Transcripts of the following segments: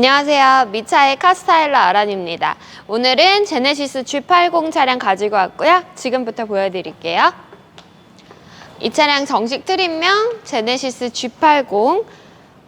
안녕하세요. 미차의 카스타일러 아란입니다. 오늘은 제네시스 G80 차량 가지고 왔고요. 지금부터 보여드릴게요. 이 차량 정식 트림명 제네시스 G80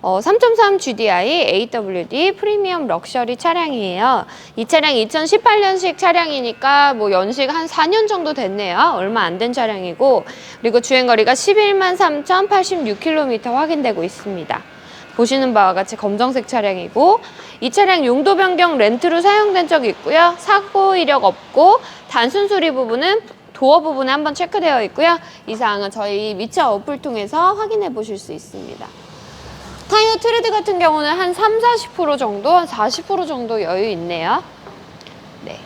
어, 3.3 GDI AWD 프리미엄 럭셔리 차량이에요. 이 차량 2018년식 차량이니까 뭐 연식 한 4년 정도 됐네요. 얼마 안 된 차량이고 그리고 주행거리가 11만 3,086km 확인되고 있습니다. 보시는 바와 같이 검정색 차량이고 이 차량 용도 변경 렌트로 사용된 적이 있고요. 사고 이력 없고 단순 수리 부분은 도어 부분에 한번 체크되어 있고요. 이 사항은 저희 미차 어플 통해서 확인해 보실 수 있습니다. 타이어 트레드 같은 경우는 한 3, 40% 정도, 한 40% 정도 여유 있네요. 네.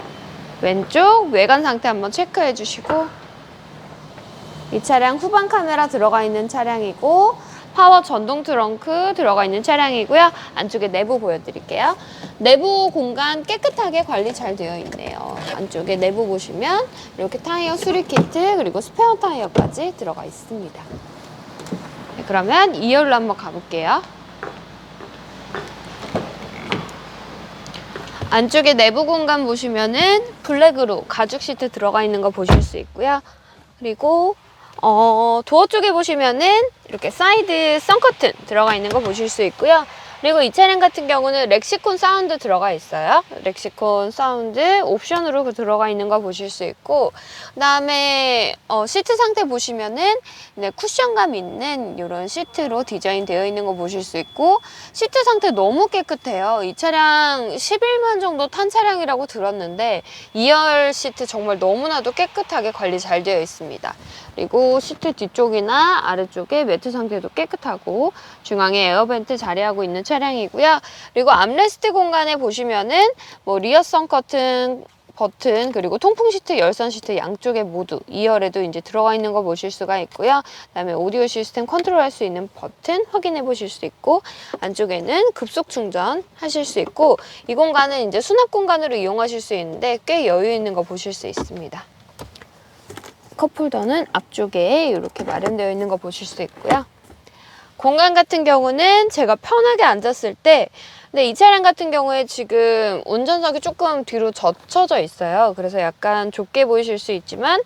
왼쪽 외관 상태 한번 체크해 주시고 이 차량 후방 카메라 들어가 있는 차량이고 파워 전동 트렁크 들어가 있는 차량이고요. 안쪽에 내부 보여드릴게요. 내부 공간 깨끗하게 관리 잘 되어 있네요. 안쪽에 내부 보시면 이렇게 타이어 수리 키트 그리고 스페어 타이어까지 들어가 있습니다. 네, 그러면 2열로 한번 가볼게요. 안쪽에 내부 공간 보시면은 블랙으로 가죽 시트 들어가 있는 거 보실 수 있고요. 그리고 어, 도어 쪽에 보시면은 이렇게 사이드 선커튼 들어가 있는 거 보실 수 있고요. 그리고 이 차량 같은 경우는 렉시콘 사운드 들어가 있어요. 렉시콘 사운드 옵션으로 그 들어가 있는 거 보실 수 있고, 그 다음에 어, 시트 상태 보시면은 네, 쿠션감 있는 이런 시트로 디자인 되어 있는 거 보실 수 있고, 시트 상태 너무 깨끗해요. 이 차량 11만 정도 탄 차량이라고 들었는데 2열 시트 정말 너무나도 깨끗하게 관리 잘 되어 있습니다. 그리고 시트 뒤쪽이나 아래쪽에 매트 상태도 깨끗하고 중앙에 에어벤트 자리하고 있는 차 량이고요. 그리고 암레스트 공간에 보시면은 뭐 리어선 커튼 버튼 그리고 통풍 시트, 열선 시트 양쪽에 모두 2열에도 이제 들어가 있는 거 보실 수가 있고요. 그다음에 오디오 시스템 컨트롤할 수 있는 버튼 확인해 보실 수 있고 안쪽에는 급속 충전 하실 수 있고 이 공간은 이제 수납 공간으로 이용하실 수 있는데 꽤 여유 있는 거 보실 수 있습니다. 컵홀더는 앞쪽에 이렇게 마련되어 있는 거 보실 수 있고요. 공간 같은 경우는 제가 편하게 앉았을 때 근데 이 차량 같은 경우에 지금 운전석이 조금 뒤로 젖혀져 있어요. 그래서 약간 좁게 보이실 수 있지만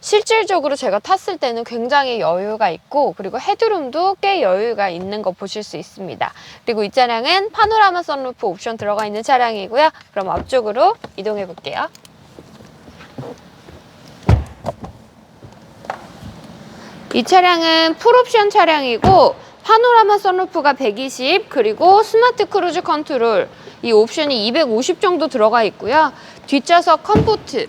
실질적으로 제가 탔을 때는 굉장히 여유가 있고 그리고 헤드룸도 꽤 여유가 있는 거 보실 수 있습니다. 그리고 이 차량은 파노라마 선루프 옵션 들어가 있는 차량이고요. 그럼 앞쪽으로 이동해 볼게요. 이 차량은 풀옵션 차량이고 파노라마 선루프가 120 그리고 스마트 크루즈 컨트롤 이 옵션이 250 정도 들어가 있고요. 뒷좌석 컴포트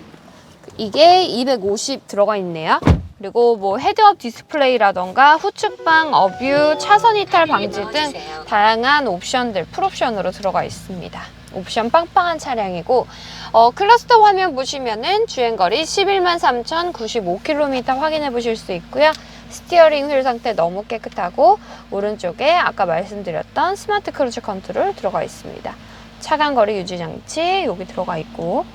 이게 250 들어가 있네요. 그리고 뭐 헤드업 디스플레이라던가 후측방, 어뷰, 차선 이탈 방지 등 다양한 옵션들 풀옵션으로 들어가 있습니다. 옵션 빵빵한 차량이고 어, 클러스터 화면 보시면은 주행거리 11만 3,095km 확인해 보실 수 있고요. 스티어링 휠 상태 너무 깨끗하고 오른쪽에 아까 말씀드렸던 스마트 크루즈 컨트롤 들어가 있습니다. 차간 거리 유지 장치 여기 들어가 있고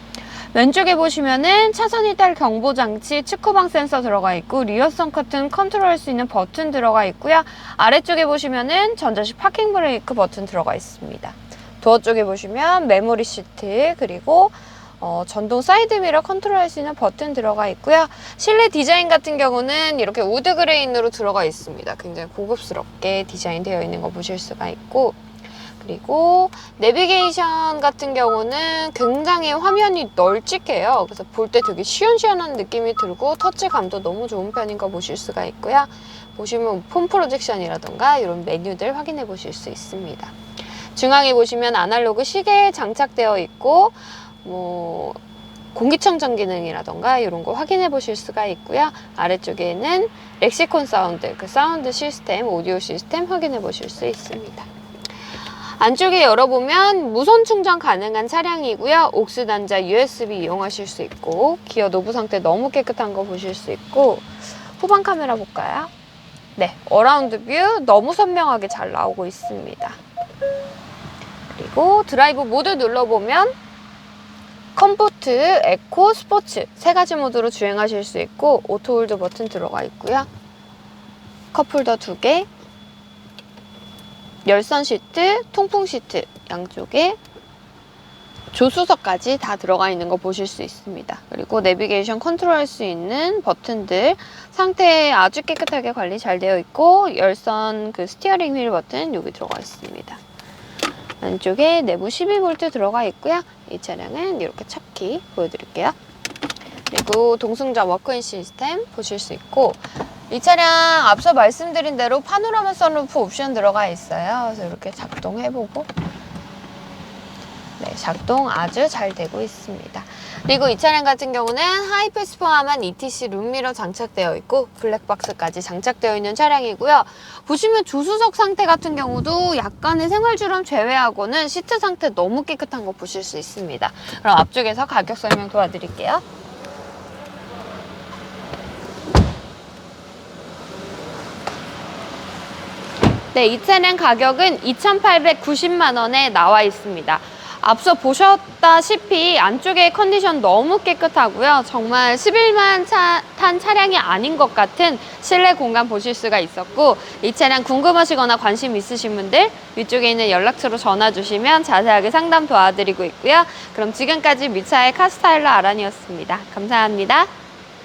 왼쪽에 보시면은 차선 이탈 경보 장치 측후방 센서 들어가 있고 리어선 커튼 컨트롤할 수 있는 버튼 들어가 있고요. 아래쪽에 보시면은 전자식 파킹 브레이크 버튼 들어가 있습니다. 도어 쪽에 보시면 메모리 시트 그리고 어, 전동 사이드 미러 컨트롤할 수 있는 버튼 들어가 있고요. 실내 디자인 같은 경우는 이렇게 우드 그레인으로 들어가 있습니다. 굉장히 고급스럽게 디자인되어 있는 거 보실 수가 있고 그리고 내비게이션 같은 경우는 굉장히 화면이 널찍해요. 그래서 볼 때 되게 시원시원한 느낌이 들고 터치감도 너무 좋은 편인 거 보실 수가 있고요. 보시면 폰 프로젝션이라던가 이런 메뉴들 확인해 보실 수 있습니다. 중앙에 보시면 아날로그 시계 장착되어 있고 뭐 공기청정 기능이라던가 이런 거 확인해 보실 수가 있고요. 아래쪽에는 렉시콘 사운드, 그 사운드 시스템, 오디오 시스템 확인해 보실 수 있습니다. 안쪽에 열어보면 무선 충전 가능한 차량이고요. 옥스 단자 USB 이용하실 수 있고 기어 노브 상태 너무 깨끗한 거 보실 수 있고 후방 카메라 볼까요? 네, 어라운드 뷰 너무 선명하게 잘 나오고 있습니다. 그리고 드라이브 모드 눌러보면 컴포트, 에코, 스포츠 세 가지 모드로 주행하실 수 있고 오토홀드 버튼 들어가 있고요. 컵홀더 두 개, 열선 시트, 통풍 시트 양쪽에 조수석까지 다 들어가 있는 거 보실 수 있습니다. 그리고 내비게이션 컨트롤할 수 있는 버튼들 상태 아주 깨끗하게 관리 잘 되어 있고 열선 그 스티어링 휠 버튼 여기 들어가 있습니다. 안쪽에 내부 12V 들어가 있고요. 이 차량은 이렇게 차키 보여드릴게요. 그리고 동승자 워크인 시스템 보실 수 있고 이 차량 앞서 말씀드린 대로 파노라마 선루프 옵션 들어가 있어요. 그래서 이렇게 작동해보고 네, 작동 아주 잘 되고 있습니다. 그리고 이 차량 같은 경우는 하이패스 포함한 ETC 룸미러 장착되어 있고 블랙박스까지 장착되어 있는 차량이고요. 보시면 조수석 상태 같은 경우도 약간의 생활주름 제외하고는 시트 상태 너무 깨끗한 거 보실 수 있습니다. 그럼 앞쪽에서 가격 설명 도와드릴게요. 네, 이 차량 가격은 2,890만 원에 나와 있습니다. 앞서 보셨다시피 안쪽에 컨디션 너무 깨끗하고요. 정말 11만 차, 탄 차량이 아닌 것 같은 실내 공간 보실 수가 있었고 이 차량 궁금하시거나 관심 있으신 분들 위쪽에 있는 연락처로 전화 주시면 자세하게 상담 도와드리고 있고요. 그럼 지금까지 미차의 카스타일러 아란이었습니다. 감사합니다.